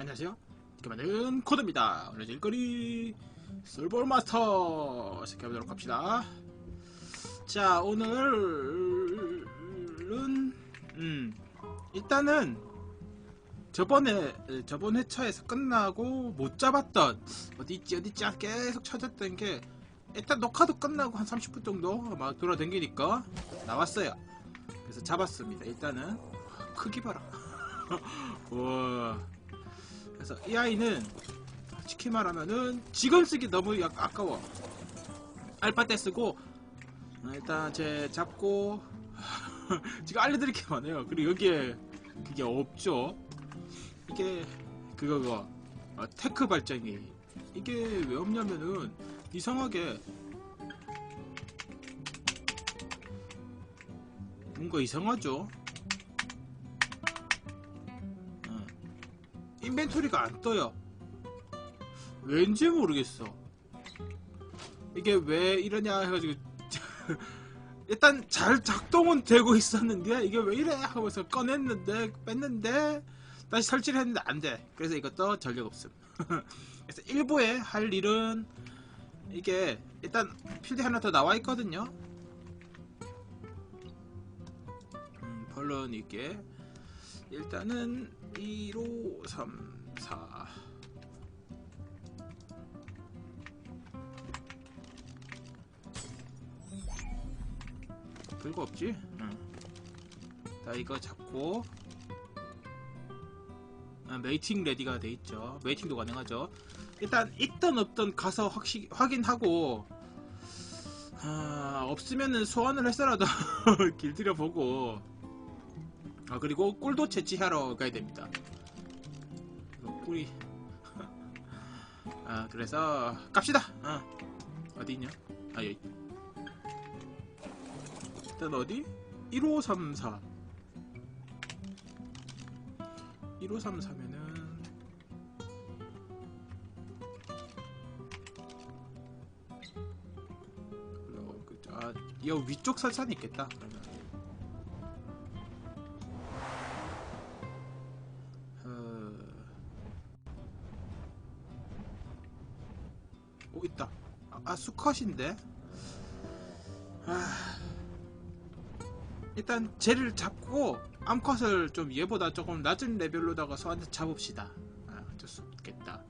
안녕하세요. 이렇게만은 코드입니다. 오늘 일거리 솔볼 마스터 시켜보도록 합시다. 자, 오늘은 음 일단은 저번에 저번 회차에서 끝나고 못 잡았던 어디 있지 어디 있지 계속 찾았던 게 일단 녹화도 끝나고 한 30분 정도 막 돌아다니니까 나왔어요. 그래서 잡았습니다. 일단은 크기 봐라. 와. 그래서 이 아이는 솔직히 말하면은 지금 쓰기 너무 약- 아까워. 알파 때 쓰고 어, 일단 제 잡고 지금 알려드릴 게 많아요. 그리고 여기에 그게 없죠. 이게 그거가 어, 테크 발전기 이게 왜 없냐면은 이상하게 뭔가 이상하죠. 인벤토리가 안 떠요. 왠지 모르겠어. 이게 왜 이러냐 해가지고 일단 잘 작동은 되고 있었는데 이게 왜 이래 하면서 꺼냈는데 뺐는데 다시 설치를 했는데 안 돼. 그래서 이것도 전력 없음. 그래서 일부에 할 일은 이게 일단 필드 하나 더 나와 있거든요. 음, 펄런 있게 일단은 1, 5, 3, 4 별거 없지? 응. 자 이거 잡고 아, 메이팅 레디가 돼 있죠. 메이팅도 가능하죠. 일단 있던 없던 가서 확시, 확인하고 아, 없으면은 소환을 했어라도 길들여 보고 아 그리고 꿀도 채취하러 가야 됩니다. 꿀이 아 그래서 갑시다. 어. 어디 있냐? 아 여기. 일단 어디? 1534 1534면은 어, 그, 아, 이 위쪽 설산이 있겠다 그러면 컷인데 아... 일단 쟤를 잡고 암컷을 좀 얘보다 조금 낮은 레벨로다가 소한테 잡읍시다. 아, 어쩔 수 없겠다.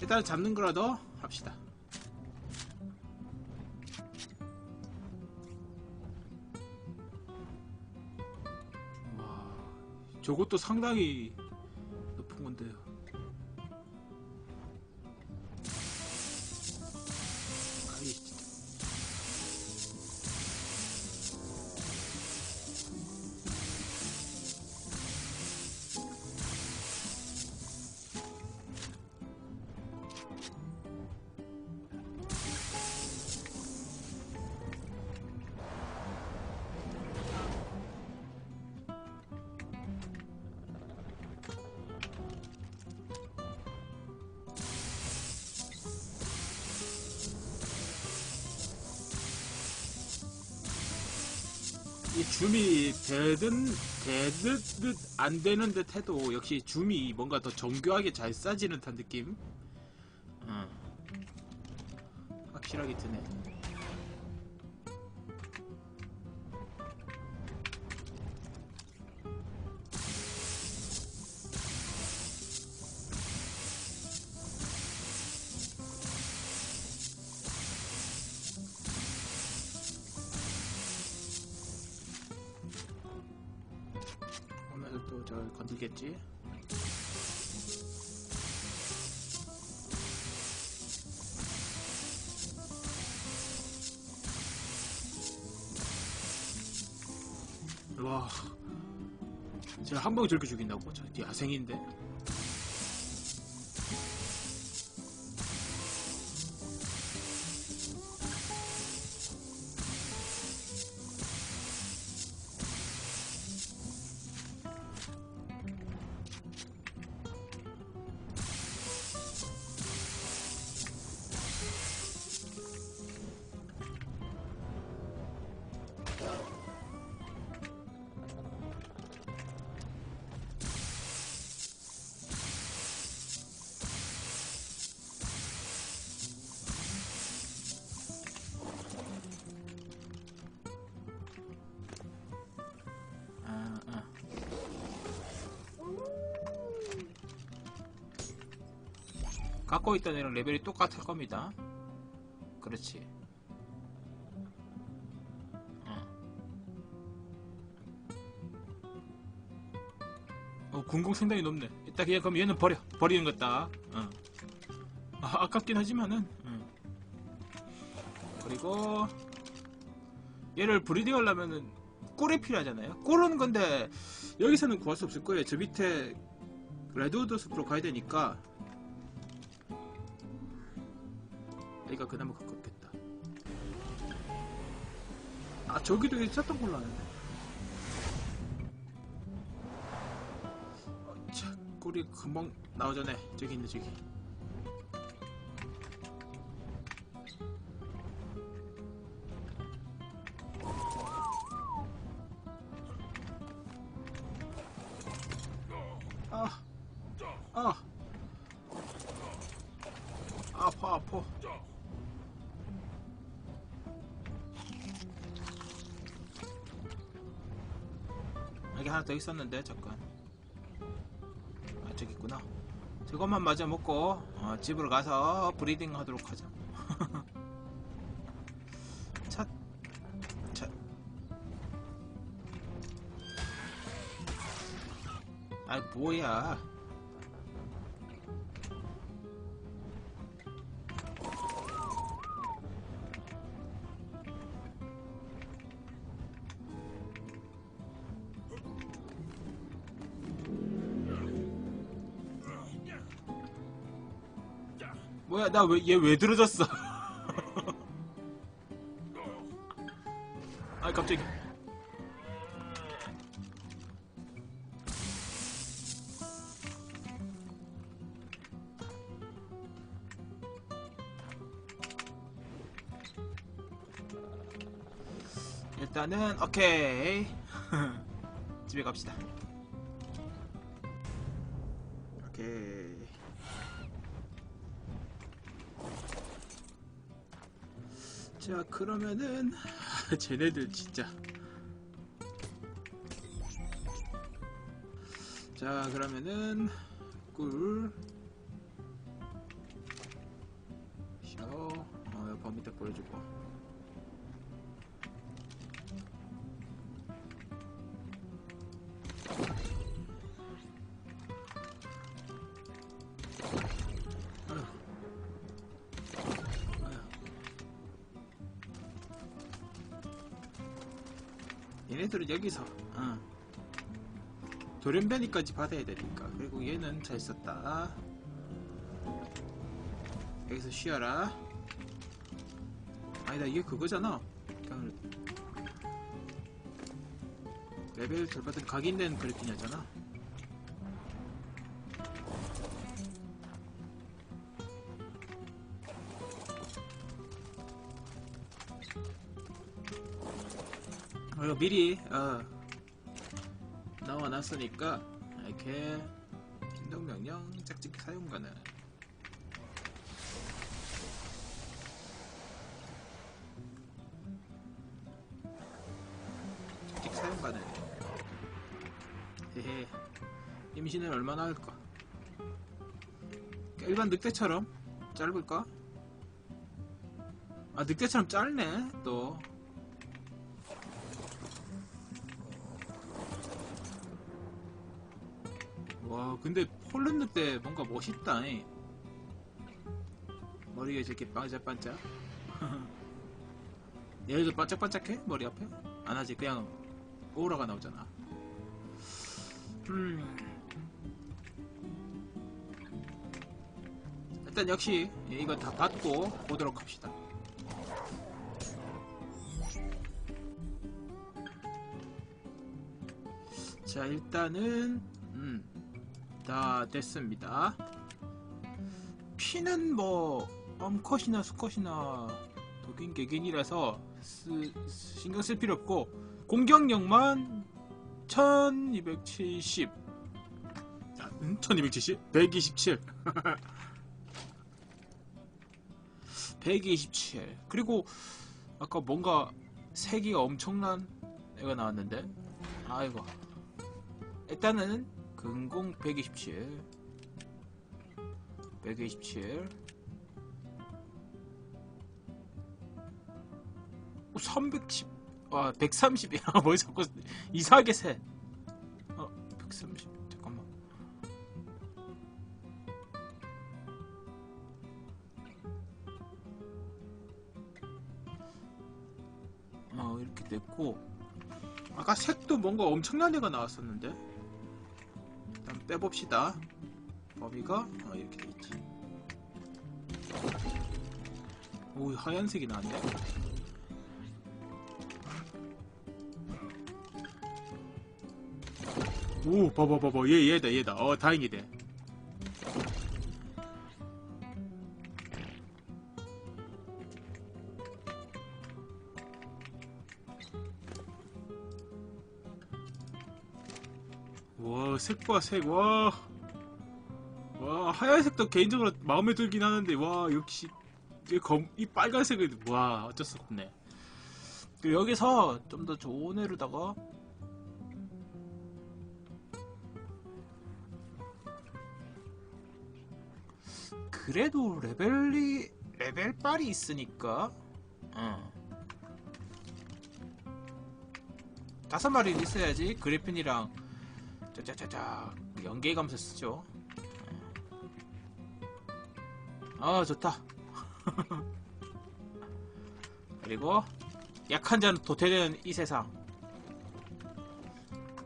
일단 잡는 거라도 합시다. 와, 저것도 상당히 이 줌이 되든 되듯 안 되는 듯 해도 역시 줌이 뭔가 더 정교하게 잘 싸지는 듯한 느낌. 어. 확실하게 드네. 건들겠지? 와, 제가 한 방에 저렇게 죽인다고? 저 야생인데. 갖고 있던 애랑 레벨이 똑같을 겁니다. 그렇지. 어. 어, 군공 상당히 높네. 일단 그냥 그럼 얘는 버려. 버리는 것다. 어. 아, 아깝긴 하지만은. 응. 그리고 얘를 브리딩 하려면은 꿀이 필요하잖아요. 꿀은 근데 여기서는 구할 수 없을 거예요. 저 밑에 레드우드 숲으로 가야 되니까 여기가 그나마 가깝겠다. 아 저기도 있었던 걸로 아는데. 어, 자, 꿀이 금방 나오잖아. 저기 있네 저기. 하나 더 있었는데 잠깐. 아 저기 있구나. 저것만 마저 먹고 어, 집으로 가서 브리딩 하도록 하자. 차, 차. 아 뭐야? 뭐야 나 왜 얘 왜 들어졌어? 아 갑자기. 일단은 오케이. 집에 갑시다. 오케이 자 그러면은 쟤네들 진짜. 자 그러면은 꿀. 쇼, 어, 범 밑에 보여주고 얘네들은 여기서 어. 돌연변이까지 받아야 되니까. 그리고 얘는 잘 썼다. 여기서 쉬어라. 아니다 이게 그거잖아. 그냥 레벨 잘 받은 각인된 그래픽이잖아 이거 미리 어, 나와놨으니까 이렇게 진동 명령 짝짓기 사용 가능. 짝짓기 사용 가능. 헤헤. 임신은 얼마나 할까 일반 늑대처럼 짧을까? 아 늑대처럼 짧네 또 와 근데 폴란드 때 뭔가 멋있다 이. 머리가 이렇게 반짝반짝 얘도 반짝반짝해? 머리 앞에? 안 하지 그냥 오라가 나오잖아 음 일단 역시 이거 다 받고 보도록 합시다 자 일단은 음다 됐습니다. 피는 뭐 엄컷이나 수컷이나 독인 개긴이라서 쓰- 신경 쓸 필요 없고 공격력만 1270 아, 음? 1270? 127 127 그리고 아까 뭔가 세기가 엄청난 애가 나왔는데 아이고 일단은 근공 127 127 310 아, 130. 야, 뭐 자꾸 이상하게 세. 어, 130. 잠깐만. 어, 이렇게 됐고. 아까 색도 뭔가 엄청난 애가 나왔었는데. 빼봅시다. 범위가 어, 이렇게 돼 있지. 오, 하얀색이 나왔네. 오, 봐봐, 봐봐. 얘, 얘다, 얘다. 어, 다행이다. 와, 색 봐, 색. 와. 와, 하얀색도 개인적으로 마음에 들긴 하는데, 와, 역시. 이 검, 이 빨간색은, 와, 어쩔 수 없네. 여기서 좀 더 좋은 애로다가, 그래도 레벨이 레벨 빨이 있으니까 어. 다섯 마리 있어야지 그리핀이랑 짜자자자. 연계감서 쓰죠. 아 좋다. 그리고 약한 자는 도태되는 이 세상.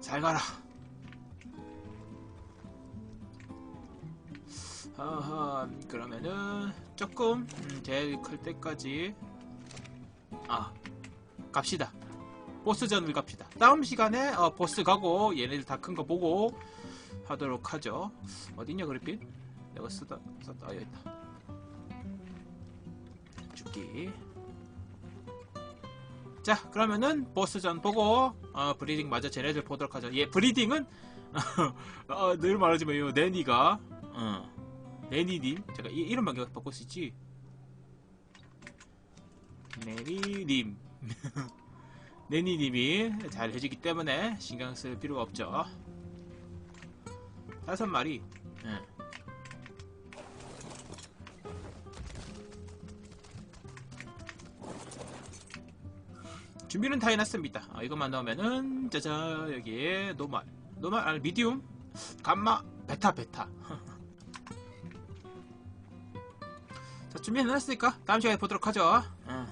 잘 가라. 아하, 그러면은 조금 음, 제일 클 때까지. 아 갑시다. 보스전을 갑시다. 다음 시간에 어, 보스 가고 얘네들 다 큰 거 보고 하도록 하죠. 어딨냐 그래픽? 내가 쓰다 썼다 아, 여기 있다. 죽기. 자 그러면은 보스전 보고 어, 브리딩 마저 쟤네들 보도록 하죠. 얘 브리딩은 어, 늘 말하지만 요 내니가 어. 네니님 제가 이, 이름만 바꿀 수 있지 네니님 네니님이 잘 해주기 때문에 신경 쓸 필요가 없죠 다섯 마리 예. 준비는 다 해놨습니다 아, 이것만 넣으면은 짜자 여기에 노말 노말 아니 미디움 감마 베타 베타 자, 준비해놨으니까 다음 시간에 보도록 하죠. 응.